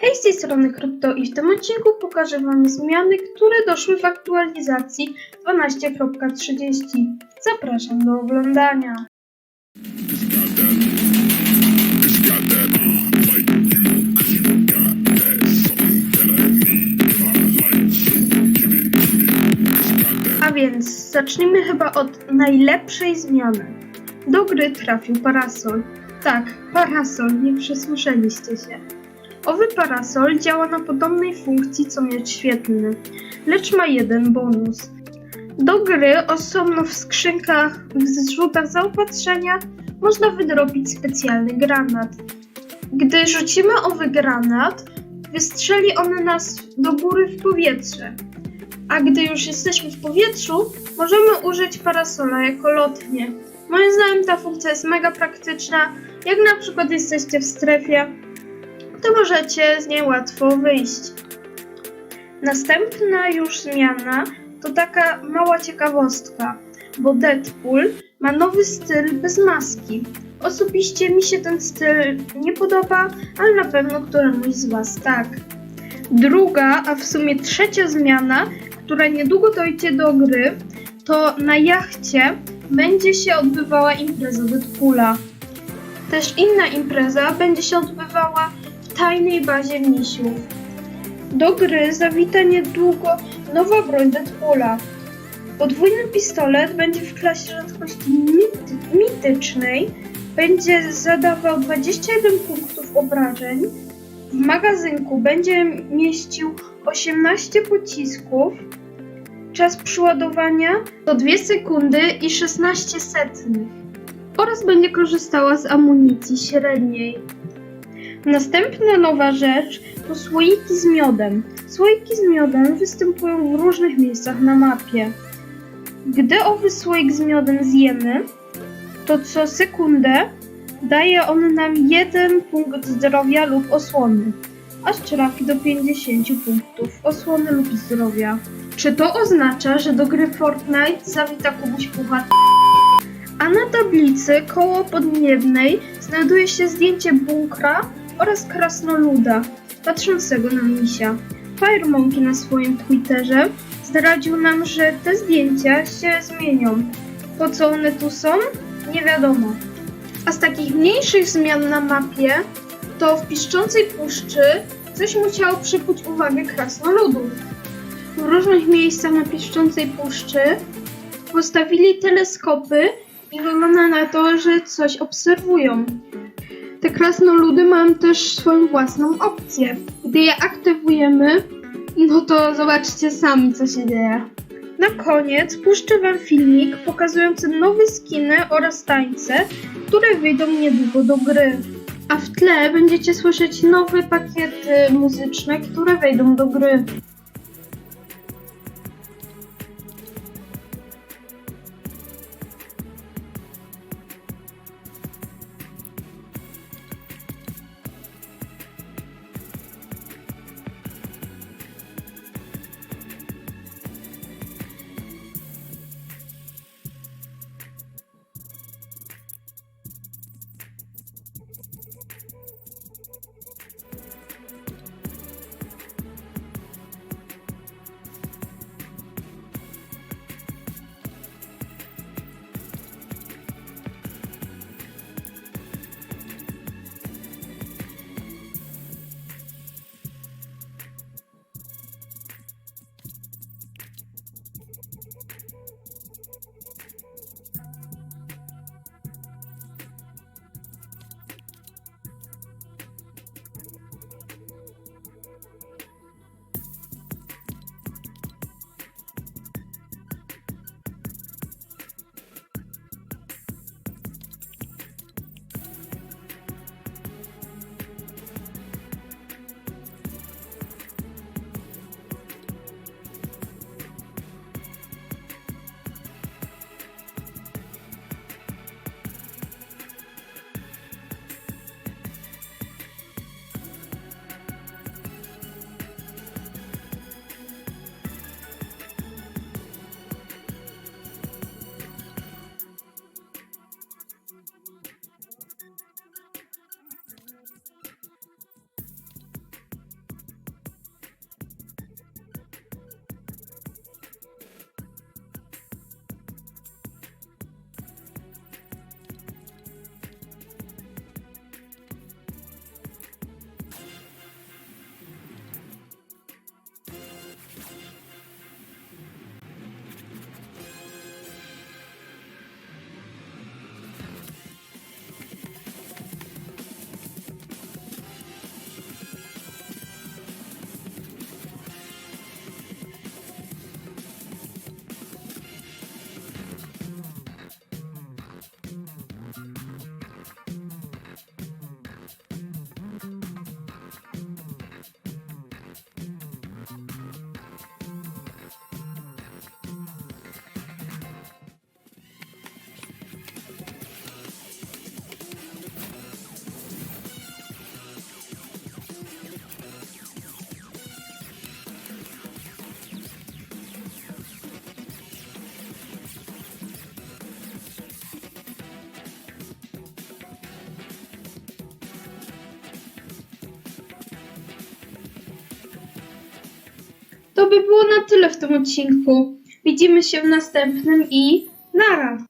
Hej, z tej strony Krypto i w tym odcinku pokażę Wam zmiany, które doszły w aktualizacji 12.30. Zapraszam do oglądania. A więc zacznijmy chyba od najlepszej zmiany. Do gry trafił parasol. Tak, parasol, nie przesłyszeliście się. Owy parasol działa na podobnej funkcji co miecz świetlny, lecz ma jeden bonus. Do gry osobno w skrzynkach, w zrzutach zaopatrzenia można wydrobić specjalny granat. Gdy rzucimy owy granat, wystrzeli on nas do góry w powietrze. A gdy już jesteśmy w powietrzu, możemy użyć parasola jako lotnie. Moim zdaniem ta funkcja jest mega praktyczna. Jak na przykład jesteście w strefie, to możecie z niej łatwo wyjść. Następna już zmiana to taka mała ciekawostka, bo Deadpool ma nowy styl bez maski. Osobiście mi się ten styl nie podoba, ale na pewno któremuś z Was tak. Druga, a w sumie trzecia zmiana, która niedługo dojdzie do gry, to na jachcie będzie się odbywała impreza Deadpoola. Też inna impreza będzie się odbywała tajnej bazie misiów. Do gry zawita niedługo nowa broń Deadpoola. Podwójny pistolet będzie w klasie rzadkości mity- mitycznej, będzie zadawał 21 punktów obrażeń. W magazynku będzie mieścił 18 pocisków. Czas przyładowania to 2 sekundy i 16 setnych. Oraz będzie korzystała z amunicji średniej. Następna nowa rzecz to słoiki z miodem. Słoiki z miodem występują w różnych miejscach na mapie. Gdy owy słoik z miodem zjemy, to co sekundę daje on nam jeden punkt zdrowia lub osłony, aż trafi do 50 punktów osłony lub zdrowia. Czy to oznacza, że do gry Fortnite zawita Kubuś Puchat? A na tablicy koło podniebnej znajduje się zdjęcie bunkra oraz krasnoluda patrzącego na misia. Firemonkey na swoim Twitterze zdradził nam, że te zdjęcia się zmienią. Po co one tu są? Nie wiadomo. A z takich mniejszych zmian na mapie, to w piszczącej puszczy coś musiało przykuć uwagę krasnoludów. W różnych miejscach na piszczącej puszczy postawili teleskopy i wygląda na to, że coś obserwują. Te krasnoludy mają też swoją własną opcję. Gdy je aktywujemy, no to zobaczcie sami, co się dzieje. Na koniec puszczę Wam filmik pokazujący nowe skiny oraz tańce, które wyjdą niedługo do gry. A w tle będziecie słyszeć nowe pakiety muzyczne, które wejdą do gry. To by było na tyle w tym odcinku. Widzimy się w następnym i nara!